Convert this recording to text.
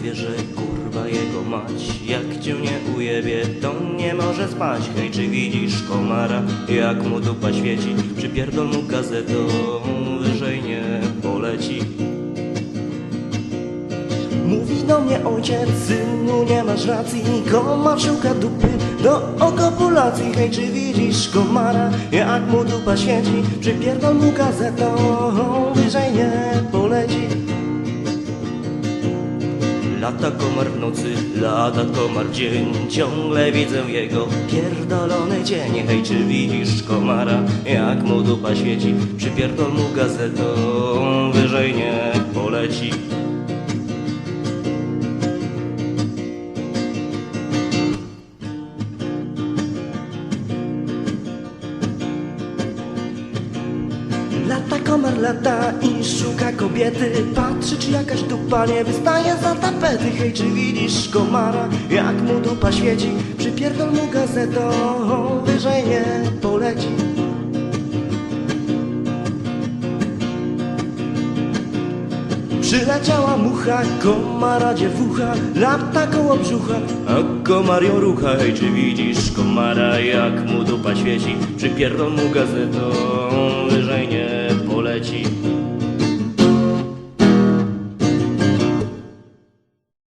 wie, że kurwa jego mać. Jak cię nie ujebie, to nie może spać. Hej, czy widzisz komara, jak mu dupa świeci? Przypierdol mu gazetą, wyżej nie poleci. Mówi do mnie ojciec, synu nie masz racji. Komar szuka dupy do okopulacji. Hej, czy widzisz komara, jak mu dupa świeci? Przypierdol mu gazetą, Lata komar w nocy, lata komar w dzień. Ciągle widzę jego pierdolony cień Hej, czy widzisz komara, jak mu dupa świeci? Przypierdol mu gazetą, wyżej nie poleci Lata komar lata i szuka kobiety. Patrzy czy jakaś dupa nie wystaje za tapety. Hej, czy widzisz komara, jak mu dupa świeci? Przypierdol mu gazetą, wyżej nie poleci. Przyleciała mucha, komara dziewucha Lata koło brzucha, a komar ją rucha. Hej, czy widzisz komara, jak mu dupa świeci? Przypierdol mu gazetą, wyżej nie poleci